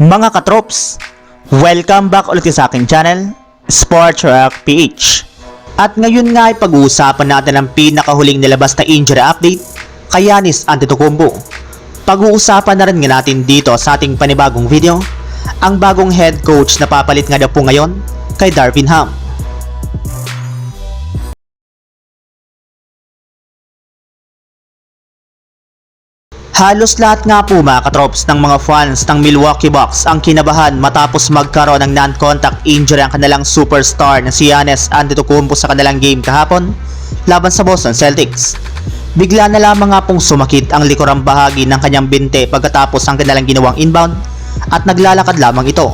Mga katrops, welcome back ulit sa aking channel, Sports Rock PH. At ngayon nga ay pag-uusapan natin ang pinakahuling nilabas na injury update kay Giannis Antetokounmpo. Pag-uusapan na rin nga natin dito sa ating panibagong video, ang bagong head coach na papalit nga daw po ngayon kay Darvin Ham. Halos lahat nga po mga katrops ng mga fans ng Milwaukee Bucks ang kinabahan matapos magkaroon ng non-contact injury ang kanilang superstar na si Giannis Antetokounmpo sa kanilang game kahapon laban sa Boston Celtics. Bigla na lamang nga pong sumakit ang likurang bahagi ng kanyang binte pagkatapos ang kanilang ginawang inbound at naglalakad lamang ito.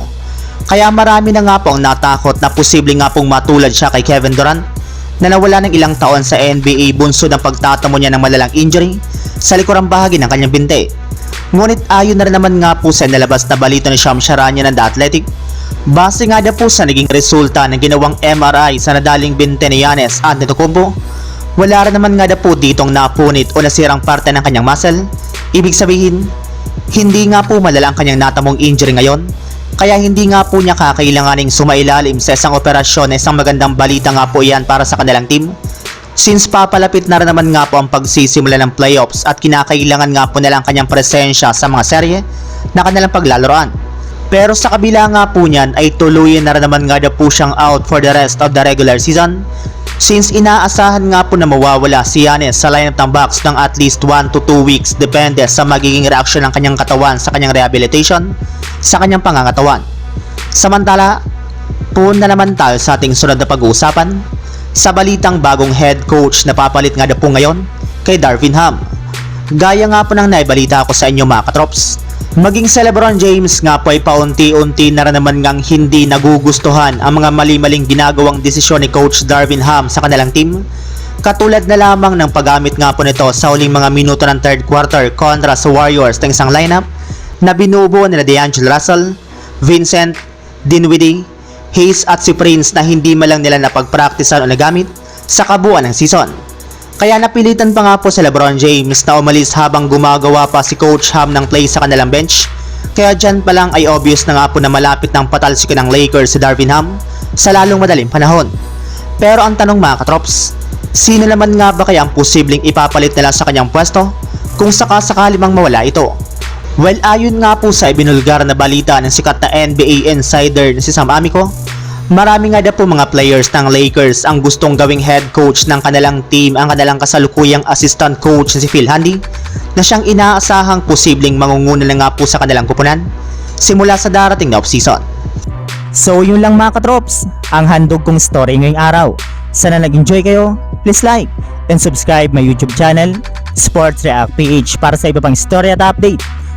Kaya marami na nga po ang natakot na posibleng nga pong matulad siya kay Kevin Durant na nawala ng ilang taon sa NBA bunsod ng pagtatamo niya ng malalang injury sa likurang bahagi ng kanyang binte. Ngunit ayon na rin naman nga po sa nalabas na balita ni Sham Sharania ng The Athletic, base nga na po sa naging resulta ng ginawang MRI sa nadaling binte ni Giannis Antetokounmpo, wala rin naman nga na po ditong napunit o nasirang parte ng kanyang muscle. Ibig sabihin, hindi nga po malala ang kanyang natamong injury ngayon, kaya hindi nga po niya kakailanganing sumailalim sa isang operasyon isang magandang balita nga po yan para sa kanilang team. Since papalapit na rin naman nga po ang pagsisimula ng playoffs at kinakailangan nga po nilang kanyang presensya sa mga serye na kanilang paglalaroan. Pero sa kabila nga po niyan ay tuluyan na rin naman nga na po siyang out for the rest of the regular season since inaasahan nga po na mawawala si Giannis sa lineup ng Bucks ng at least 1 to 2 weeks depende sa magiging reaksyon ng kanyang katawan sa kanyang rehabilitation sa kanyang pangangatawan. Samantala, puun na naman tayo sa ating sunod na pag-uusapan sa balitang bagong head coach na papalit nga na po ngayon kay Darvin Ham. Gaya nga po ng naibalita ko sa inyo mga katrops, maging sa Lebron James nga po ay paunti-unti na rin naman ngang hindi nagugustuhan ang mga mali-maling ginagawang desisyon ni Coach Darvin Ham sa kanilang team. Katulad na lamang ng paggamit nga po nito sa huling mga minuto ng third quarter kontra sa Warriors ng isang lineup na binubuo nila DeAngelo Russell, Vincent, Dinwiddie, Hayes at si Prince na hindi malang nila napagpraktisan o nagamit sa kabuuan ng season. Kaya napilitan pa nga po sa Lebron James na umalis habang gumagawa pa si Coach Ham ng play sa kanilang bench. Kaya dyan pa lang ay obvious na nga po na malapit ng patalsikin ng Lakers si Darvin Ham sa lalong madaling panahon. Pero ang tanong mga katrops, sino naman nga ba kaya ang posibleng ipapalit nila sa kanyang pwesto kung sakasakali mang mawala ito? Well, ayon nga po sa ibinulgar na balita ng sikat na NBA insider na si Sam Amico, marami nga daw po mga players ng Lakers ang gustong gawing head coach ng kanilang team ang kanilang kasalukuyang assistant coach na si Phil Handy na siyang inaasahang posibleng mangunguna na nga po sa kanilang kupunan simula sa darating na offseason. So yun lang mga katrops, ang handog kong story ngayong araw. Sana nag-enjoy kayo, please like and subscribe my YouTube channel, Sports React PH para sa iba pang story at update